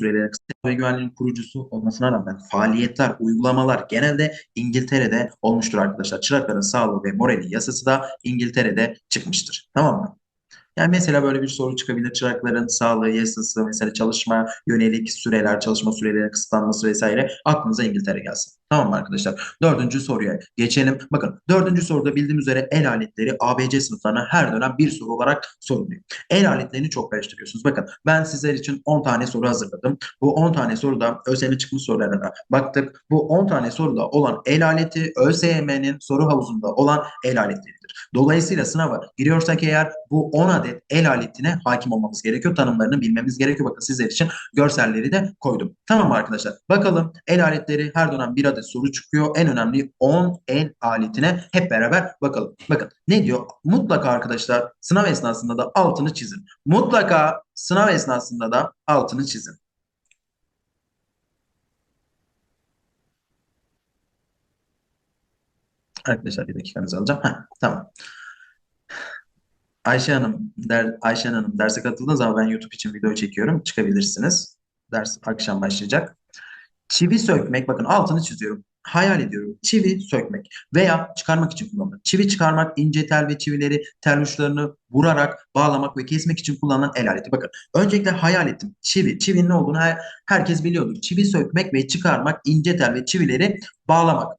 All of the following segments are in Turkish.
kısa ve güvenliğin kurucusu olmasına rağmen faaliyetler, uygulamalar genelde İngiltere'de olmuştur arkadaşlar. Çırakların sağlığı ve morali yasası da İngiltere'de çıkmıştır. Tamam mı? Yani mesela böyle bir soru çıkabilir. Çırakların sağlığı yasası, mesela çalışma yönelik süreler, çalışma sürelerinin kısıtlanması vesaire aklınıza İngiltere gelsin. Tamam arkadaşlar? Dördüncü soruya geçelim. Bakın dördüncü soruda bildiğim üzere el aletleri ABC sınıflarına her dönem bir soru olarak soruluyor. El aletlerini çok karıştırıyorsunuz. Bakın ben sizler için 10 tane soru hazırladım. Bu 10 tane soruda ÖSYM çıkmış sorularına baktık. Bu 10 tane soruda olan el aleti ÖSYM'nin soru havuzunda olan el aletleridir. Dolayısıyla sınava giriyorsak eğer bu 10 adet el aletine hakim olmamız gerekiyor. Tanımlarını bilmemiz gerekiyor. Bakın sizler için görselleri de koydum. Tamam arkadaşlar? Bakalım el aletleri her dönem bir adet soru çıkıyor. En önemli 10 el aletine hep beraber bakalım. Bakın ne diyor? Mutlaka arkadaşlar sınav esnasında da altını çizin. Mutlaka sınav esnasında da altını çizin. Arkadaşlar bir dakikanızı alacağım. Heh, tamam. Ayşe Hanım, der, Ayşe Hanım derse katıldığınız zaman ben YouTube için video çekiyorum. Çıkabilirsiniz. Ders akşam başlayacak. Çivi sökmek, bakın altını çiziyorum. Hayal ediyorum. Çivi sökmek veya çıkarmak için kullanılır. Çivi çıkarmak, ince tel ve çivileri tel uçlarını vurarak, bağlamak ve kesmek için kullanılan el aleti. Bakın öncelikle hayal ettim. Çivi, çivinin ne olduğunu her, herkes biliyordur. Çivi sökmek ve çıkarmak, ince tel ve çivileri bağlamak.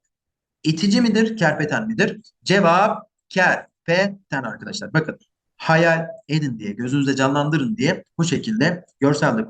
İtici midir, kerpeten midir? Cevap kerpeten arkadaşlar. Bakın hayal edin diye, gözünüzde canlandırın diye bu şekilde görselde